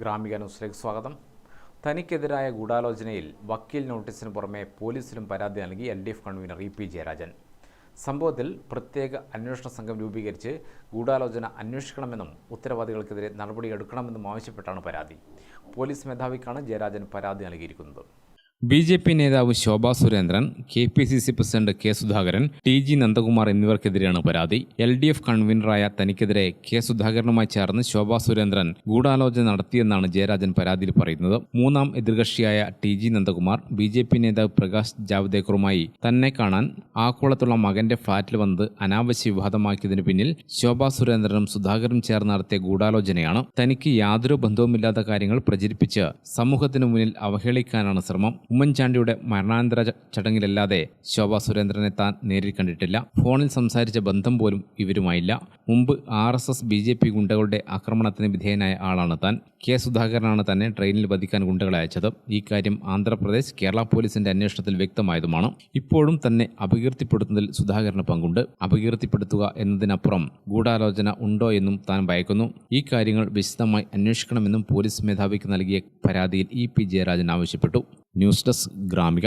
ഗ്രാമിക ന്യൂസിലേക്ക് സ്വാഗതം. തനിക്കെതിരായ ഗൂഢാലോചനയിൽ വക്കീൽ നോട്ടീസിന് പുറമെ പോലീസിലും പരാതി നൽകി L D F convenor E P Jayarajan. സംഭവത്തിൽ പ്രത്യേക അന്വേഷണ സംഘം രൂപീകരിച്ച് ഗൂഢാലോചന അന്വേഷിക്കണമെന്നും ഉത്തരവാദികൾക്കെതിരെ നടപടിയെടുക്കണമെന്നും ആവശ്യപ്പെട്ടാണ് പരാതി. പോലീസ് മേധാവിക്കാണ് ജയരാജൻ പരാതി നൽകിയിരിക്കുന്നത്. ബി ജെ പി നേതാവ് Shobha Surendran K P C C president K Sudhakaran T G Nandakumar എന്നിവർക്കെതിരെയാണ് പരാതി. എൽ ഡി എഫ് കൺവീനറായ തനിക്കെതിരെ കെ സുധാകരനുമായി ചേർന്ന് ശോഭാ സുരേന്ദ്രൻ ഗൂഢാലോചന നടത്തിയെന്നാണ് ജയരാജൻ പരാതിയിൽ പറയുന്നത്. മൂന്നാം എതിർകക്ഷിയായ T G Nandakumar B J P നേതാവ് പ്രകാശ് ജാവ്ദേക്കറുമായി തന്നെ കാണാൻ ആക്കുളത്തുള്ള മകന്റെ ഫ്ളാറ്റിൽ വന്നത് അനാവശ്യ വിവാദമാക്കിയതിനു പിന്നിൽ ശോഭാ സുരേന്ദ്രനും സുധാകരനും ചേർന്ന് നടത്തിയ ഗൂഢാലോചനയാണ്. തനിക്ക് യാതൊരു ബന്ധവുമില്ലാത്ത കാര്യങ്ങൾ പ്രചരിപ്പിച്ച് സമൂഹത്തിനു മുന്നിൽ അവഹേളിക്കാനാണ് ശ്രമം. ഉമ്മൻചാണ്ടിയുടെ മരണാനന്തര ചടങ്ങിലല്ലാതെ ശോഭാ സുരേന്ദ്രനെ താൻ നേരിൽ കണ്ടിട്ടില്ല. ഫോണിൽ സംസാരിച്ച ബന്ധം പോലും ഇവരുമായില്ല. മുമ്പ് R S S B J P ഗുണ്ടകളുടെ ആക്രമണത്തിന് വിധേയനായ ആളാണ് താൻ. കെ സുധാകരനാണ് തന്നെ ട്രെയിനിൽ വധിക്കാൻ ഗുണ്ടകളെ അയച്ചത്. ഈ കാര്യം ആന്ധ്രാപ്രദേശ് കേരള പോലീസിന്റെ അന്വേഷണത്തിൽ വ്യക്തമായതുമാണ്. ഇപ്പോഴും തന്നെ അപകീർത്തിപ്പെടുത്തുന്നതിൽ സുധാകരന് പങ്കുണ്ട്. അപകീർത്തിപ്പെടുത്തുക എന്നതിനപ്പുറം ഗൂഢാലോചന ഉണ്ടോ എന്നും താൻ ഭയക്കുന്നു. ഈ കാര്യങ്ങൾ വിശദമായി അന്വേഷിക്കണമെന്നും പോലീസ് മേധാവിക്ക് നൽകിയ പരാതിയിൽ ഇ പി ജയരാജൻ ആവശ്യപ്പെട്ടു. News desk Gramika